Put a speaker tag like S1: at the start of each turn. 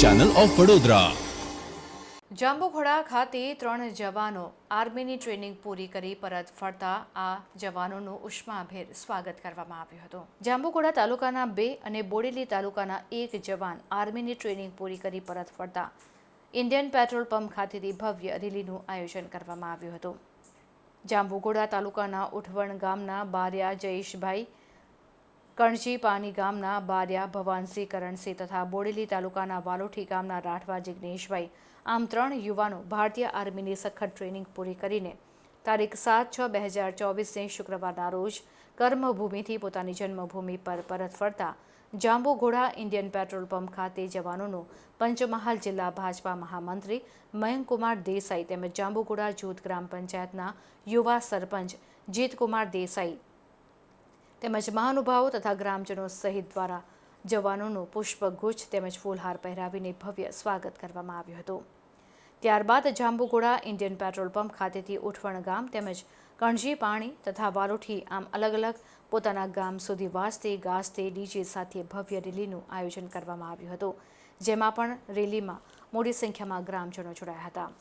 S1: Channel of Vadodara
S2: Jambughoda ખાતે ત્રણ જવાનો આર્મીની ટ્રેનિંગ પૂરી કરી પરત ફરતા આ જવાનોનું ઉષ્માભેર સ્વાગત કરવામાં આવ્યું હતું. જાંબુઘોડા તાલુકાના બે અને બોડેલી તાલુકાના એક જવાન આર્મીની ટ્રેનિંગ પૂરી કરી પરત ફરતા ઇન્ડિયન પેટ્રોલ પંપ ખાતેથી ભવ્ય રેલીનું આયોજન કરવામાં આવ્યું હતું. જાંબુઘોડા તાલુકાના ઉઠવણ ગામના બારિયા જયેશભાઈ કણજી પાની ગામના બારિયા ભવાનસિંહ કરણસિંહ તથા બોડેલી તાલુકાના વાલોઠી ગામના રાઠવા જિગ્નેશભાઈ, આમ ત્રણ યુવાનો ભારતીય આર્મીની સખત ટ્રેનિંગ પૂરી કરીને તારીખ સાત છ બે હજાર ચોવીસને શુક્રવારના રોજ કર્મભૂમિથી પોતાની જન્મભૂમિ પર પરત ફરતા જાંબુઘોડા ઇન્ડિયન પેટ્રોલ પંપ ખાતે જવાનોનું પંચમહાલ જિલ્લા ભાજપા મહામંત્રી મયંકુમાર દેસાઈ તેમજ જાંબુઘોડા જૂથ ગ્રામ પંચાયતના યુવા સરપંચ જીતકુમાર દેસાઈ તેમજ મહાનુભાવો તથા ગ્રામજનો સહિત દ્વારા જવાનોનું પુષ્પગુચ્છ તેમજ ફૂલહાર પહેરાવીને ભવ્ય સ્વાગત કરવામાં આવ્યું હતું. ત્યારબાદ જાંબુગોડા ઇન્ડિયન પેટ્રોલ પંપ ખાતેથી ઉઠવણ ગામ તેમજ કણજી પાણી તથા વાલોઠી આમ અલગ અલગ પોતાના ગામ સુધી વાસતે ગાજતે ડીજે સાથે ભવ્ય રેલીનું આયોજન કરવામાં આવ્યું હતું, જેમાં પણ રેલીમાં મોટી સંખ્યામાં ગ્રામજનો જોડાયા હતા.